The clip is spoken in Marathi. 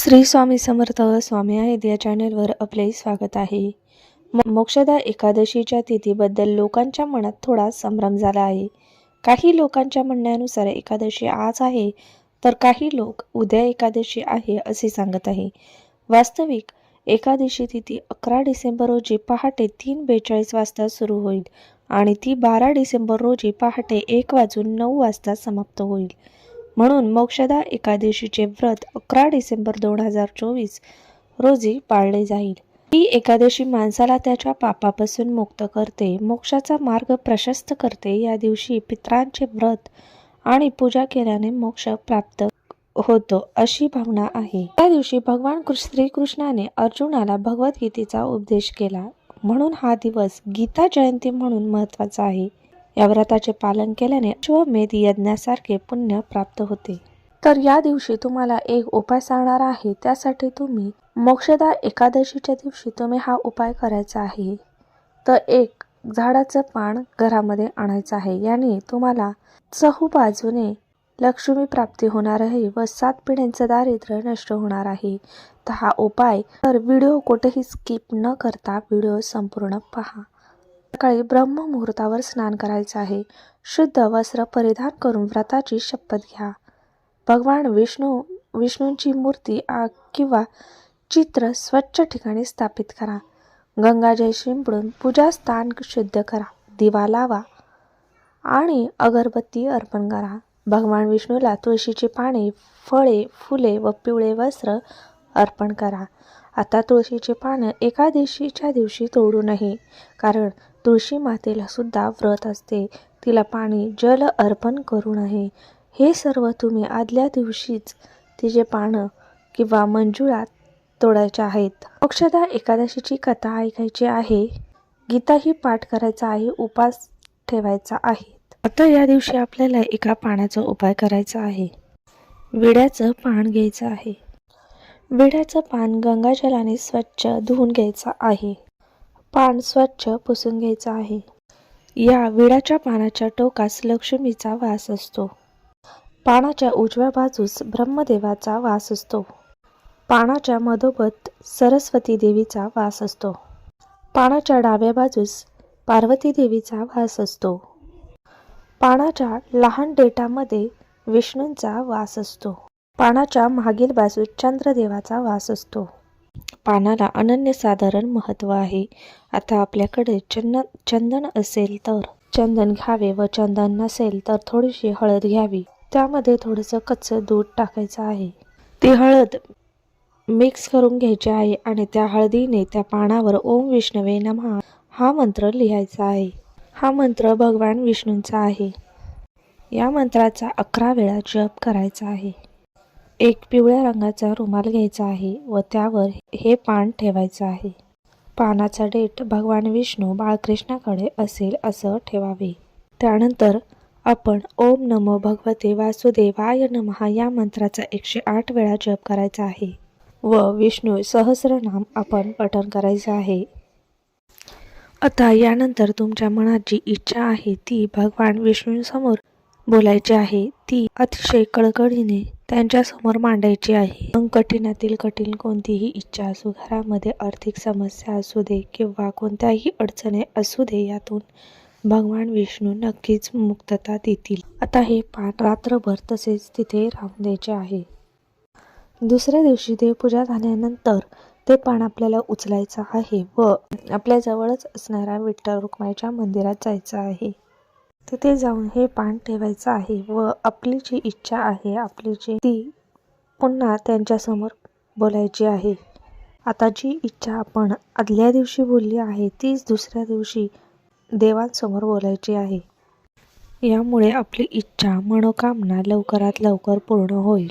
श्री स्वामी समर्थ स्वामी आहेत. या चॅनलवर आपले स्वागत आहे. म- मोक्षदा एकादशीच्या तिथीबद्दल लोकांच्या मनात थोडा संभ्रम झाला आहे. काही लोकांच्या म्हणण्यानुसार एकादशी आज आहे तर काही लोक उद्या एकादशी आहे असे सांगत आहे. वास्तविक एकादशी तिथी अकरा डिसेंबर रोजी पहाटे तीन बेचाळीस वाजता सुरू होईल आणि ती बारा डिसेंबर रोजी पहाटे एक वाजून नऊ वाजता समाप्त होईल. म्हणून मोक्षदा एकादशीचे व्रत अकरा डिसेंबर दोन हजार चोवीस रोजी पाळले जाईल. ही एकादशी माणसाला त्याच्या पापापासून मुक्त करते मोक्षाचा मार्ग प्रशस्त करते. या दिवशी पित्रांचे व्रत आणि पूजा केल्याने मोक्ष प्राप्त होतो अशी भावना आहे. त्या दिवशी भगवान श्री श्रीकृष्णाने अर्जुनाला भगवद्गीतेचा उपदेश केला. म्हणून हा दिवस गीता जयंती म्हणून महत्त्वाचा आहे. या व्रताचे पालन केल्याने अश्वमेध यज्ञासारखे पुण्य प्राप्त होते. तर या दिवशी तुम्हाला एक उपाय सांगणार आहे त्यासाठी तुम्ही मोक्षदा एकादशीच्या दिवशी तुम्ही हा उपाय करायचा आहे. तर एक झाडाचं पान घरामध्ये आणायचं आहे. याने तुम्हाला चहू बाजूने लक्ष्मी प्राप्ती होणार आहे व सात पिढ्यांचं दारिद्र्य नष्ट होणार आहे. तर हा उपाय तर व्हिडिओ कुठेही स्किप न करता व्हिडिओ संपूर्ण पहा. सकाळी ब्रह्ममुहूर्तावर स्नान करायचं आहे. शुद्ध वस्त्र परिधान करून व्रताची शपथ घ्या. भगवान विष्णू विष्णूंची मूर्ती किंवा चित्र स्वच्छ ठिकाणी स्थापित करा. गंगाजल शिंपडून पूजास्थान शुद्ध करा. दिवा लावा आणि अगरबत्ती अर्पण करा. भगवान विष्णूला तुळशीची पाने फळे फुले व पिवळे वस्त्र अर्पण करा. आता तुळशीची पानं एका दिवशीच्या दिवशी तोडू नये कारण तुळशी मातेला सुद्धा व्रत असते. तिला पाणी जल अर्पण करू नये हे सर्व तुम्ही आदल्या दिवशीच तिचे पानं किंवा मंजुळात तोडायचे आहेत. मोक्षदा एकादशीची कथा ऐकायची आहे. गीताही पाठ करायचा आहे उपास ठेवायचा आहे. आता या दिवशी आपल्याला एका पाण्याचा उपाय करायचा आहे. विड्याचं पान घ्यायचं आहे. विड्याचं पान गंगाजलाने स्वच्छ धुवून घ्यायचं आहे. पान स्वच्छ पुसून घ्यायचं आहे. या विड्याच्या पानाच्या टोकास लक्ष्मीचा वास असतो. पानाच्या उजव्या बाजूस ब्रह्मदेवाचा वास असतो. पानाच्या मधोमध सरस्वती देवीचा वास असतो. पानाच्या डाव्या बाजूस पार्वती देवीचा वास असतो. पानाच्या लहान डेटामध्ये विष्णूंचा वास असतो. पानाच्या मागील बाजूस चंद्रदेवाचा वास असतो. पानाला अनन्यसाधारण महत्त्व आहे. आता आपल्याकडे चंद चंदन असेल तर? चंदन घ्यावे व चंदन नसेल तर थोडीशी हळद घ्यावी. त्यामध्ये थोडंसं कच्चं दूध टाकायचं आहे. ती हळद मिक्स करून घ्यायची आहे आणि त्या हळदीने त्या पानावर ओम विष्णवे नमः हा मंत्र लिहायचा आहे. हा मंत्र भगवान विष्णूंचा आहे. या मंत्राचा अकरा वेळा जप करायचा आहे. एक पिवळ्या रंगाचा रुमाल घ्यायचा आहे व त्यावर हे पान ठेवायचं आहे. पानाचा डेट भगवान विष्णू बाळकृष्णाकडे असेल असं ठेवावे. त्यानंतर आपण ओम नमो भगवते वासुदेवाय नमः या मंत्राचा एकशे आठ वेळा जप करायचा आहे व विष्णू सहस्रनाम आपण पठण करायचं आहे. आता यानंतर तुमच्या मनात जी इच्छा आहे ती भगवान विष्णूंसमोर बोलायची आहे. ती अतिशय कळकळीने त्यांच्यासमोर मांडायची आहे. मग कठीणातील कठीण कोणतीही इच्छा असू घरामध्ये आर्थिक समस्या असू दे किंवा कोणत्याही अडचणी असू दे यातून भगवान विष्णू नक्कीच मुक्तता देतील. आता हे पान रात्रभर तसेच तिथे राहून द्यायचे आहे. दुसऱ्या दिवशी देवपूजा झाल्यानंतर ते पान आपल्याला उचलायचं आहे व आपल्याजवळच असणाऱ्या विठ्ठल रुक्माईच्या मंदिरात जायचं आहे. तिथे जाऊन हे पान ठेवायचं आहे व आपली जी इच्छा आहे आपली जी ती पुन्हा त्यांच्यासमोर बोलायची आहे. आता जी इच्छा आपण आदल्या दिवशी बोलली आहे तीच दुसऱ्या दिवशी देवांसमोर बोलायची आहे. यामुळे आपली इच्छा मनोकामना लवकरात लवकर पूर्ण होईल.